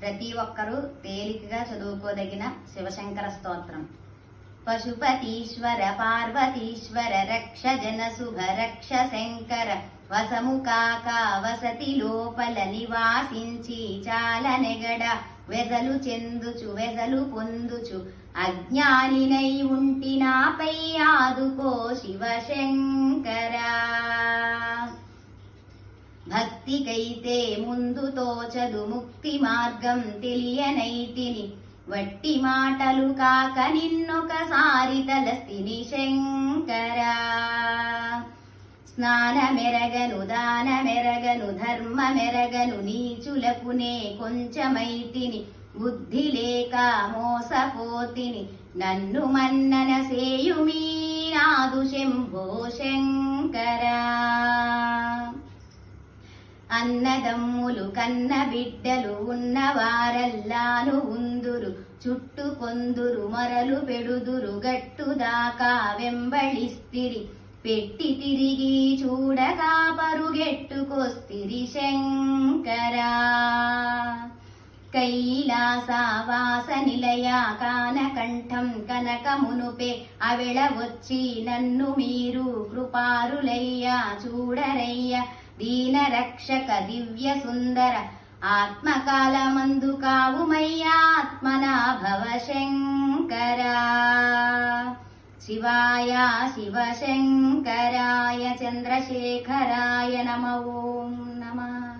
ప్రతి ఒక్కరూ తేలికగా చదువుకోదగిన శివశంకర స్తోత్రం. పశుపతీశ్వర పార్వతీశ్వర రక్ష జన శుభ రక్ష శంకర వసము కాక వసతి లోపల నివాసించి చాల నెగడ వెజలు చెందుచు వెజలు పొందుచు అజ్ఞానినై ఉంటి నాపై ఆదుకో శివశంకరా భక్తికైతే ముందు తోచదు ముక్తి మార్గం తెలియనైతిని వట్టి మాటలు కాక నిన్నొకసారి తలస్తిని శంకరా. స్నానమెరగను దానమెరగను ధర్మమెరగను నీచులకునే కొంచెమైతిని బుద్ధి లేక మోసపోతిని. నన్ను మన్నన సేయుమీ నాదు శంభో శంకర. అన్నదమ్ములు కన్న బిడ్డలు ఉన్నవారల్లాను ఉందురు. చుట్టు కొందురు మొరలు పెడుదురు గట్టుదాకా వెంబడిస్తిరి పెట్టి తిరిగి చూడగా పరుగెట్టుకొస్తిరి శంకరా. కైలాసవాస నిలయా కానకంఠం కనకమునుపే అవిళ వచ్చి నన్ను మీరు కృపారులయ్యా చూడరయ్య. దీన రక్షక దివ్య సుందర ఆత్మకాలమందు కావుమయ్యాత్మనాభవ శంకరా శివాయ శివశంకరాయ చంద్రశేఖరాయ నమ ఓం నమః